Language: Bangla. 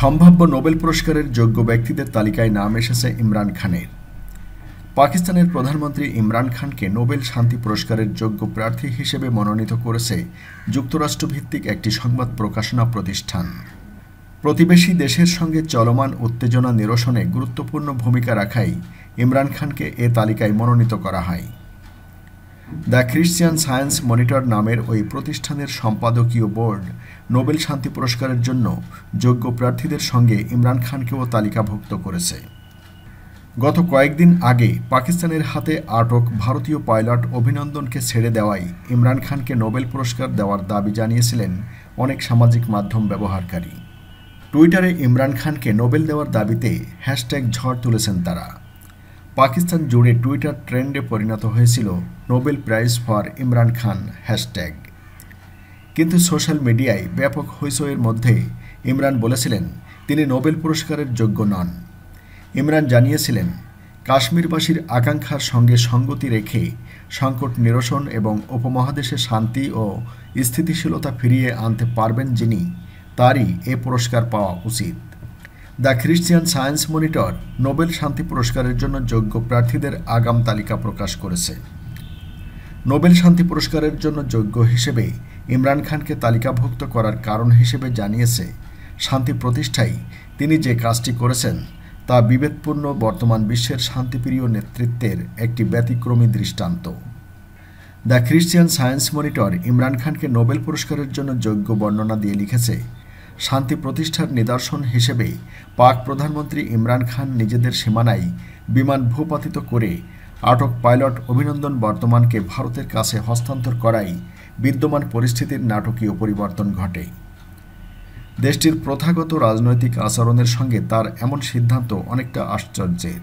সম্ভাব্য নোবেল পুরস্কারের যোগ্য ব্যক্তিদের তালিকায় নাম এসেছে ইমরান খানের। পাকিস্তানের প্রধানমন্ত্রী ইমরান খানকে নোবেল শান্তি পুরস্কারের যোগ্য প্রার্থী হিসেবে মনোনীত করেছে যুক্তরাষ্ট্রভিত্তিক একটি সংবাদ প্রকাশনা প্রতিষ্ঠান। প্রতিবেশী দেশের সঙ্গে চলমান উত্তেজনা নিরসনে গুরুত্বপূর্ণ ভূমিকা রাখাই ইমরান খানকে এ তালিকায় মনোনীত করা হয়। দ্য খ্রিশ্চিয়ান সায়েন্স মনিটর নামের ওই প্রতিষ্ঠানের সম্পাদকীয় বোর্ড নোবেল শান্তি পুরস্কারের জন্য যোগ্য প্রার্থীদের সঙ্গে ইমরান খানকেও তালিকাভুক্ত করেছে। গত কয়েকদিন আগে পাকিস্তানের হাতে আটক ভারতীয় পাইলট অভিনন্দনকে ছেড়ে দেওয়ায় ইমরান খানকে নোবেল পুরস্কার দেওয়ার দাবি জানিয়েছিলেন অনেক সামাজিক মাধ্যম ব্যবহারকারী। টুইটারে ইমরান খানকে নোবেল দেওয়ার দাবিতে হ্যাশট্যাগ ঝড় তুলেছেন তারা। পাকিস্তান জুড়ে টুইটার ট্রেন্ডে পরিণত হয়েছিল Nobel prize for Imran Khan, hashtag. কিন্তু সোশ্যাল মিডিয়ায় ব্যাপক হৈচয়ের মধ্যে ইমরান বলেছিলেন, তিনি নোবেল পুরস্কারের যোগ্য নন। ইমরান জানিয়েছিলেন, কাশ্মীরবাসীর আকাঙ্ক্ষার সঙ্গে সঙ্গতি রেখে সংকট নিরসন এবং উপমহাদেশে শান্তি ও স্থিতিশীলতা ফিরিয়ে আনতে পারবেন যিনি, তারই এ পুরস্কার পাওয়া উচিত। The Christian Science Monitor Nobel শান্তি পুরস্কারের জন্য যোগ্য প্রার্থীদের আগাম তালিকা প্রকাশ করেছে। নোবেল শান্তি পুরস্কারের জন্য যোগ্য হিসেবে ইমরান খানকে তালিকাভুক্ত করার কারণ হিসেবে জানিয়েছে শান্তি প্রতিষ্ঠায় তিনি যে কাজটি করেছেন, তা বিভেদপূর্ণ বর্তমান বিশ্বের শান্তিপ্রিয় নেতৃত্বের একটি ব্যতিক্রমী দৃষ্টান্ত। The Christian Science Monitor Imran খানকে নোবেল পুরস্কারের জন্য যোগ্য বর্ণনা দিয়ে লিখেছে শান্তি প্রতিষ্ঠার নিদর্শন হিসেবে পাক প্রধানমন্ত্রী ইমরান খান নিজেদের সীমানায় বিমান ভূপাতিত করে আটক পাইলট অভিনন্দন বর্তমানকে ভারতের কাছে হস্তান্তর করাই বিদ্যমান পরিস্থিতির নাটকীয় পরিবর্তন ঘটে। দেশটির প্রথাগত রাজনৈতিক আচরণের সঙ্গে তার এমন সিদ্ধান্ত অনেকটা আশ্চর্যের।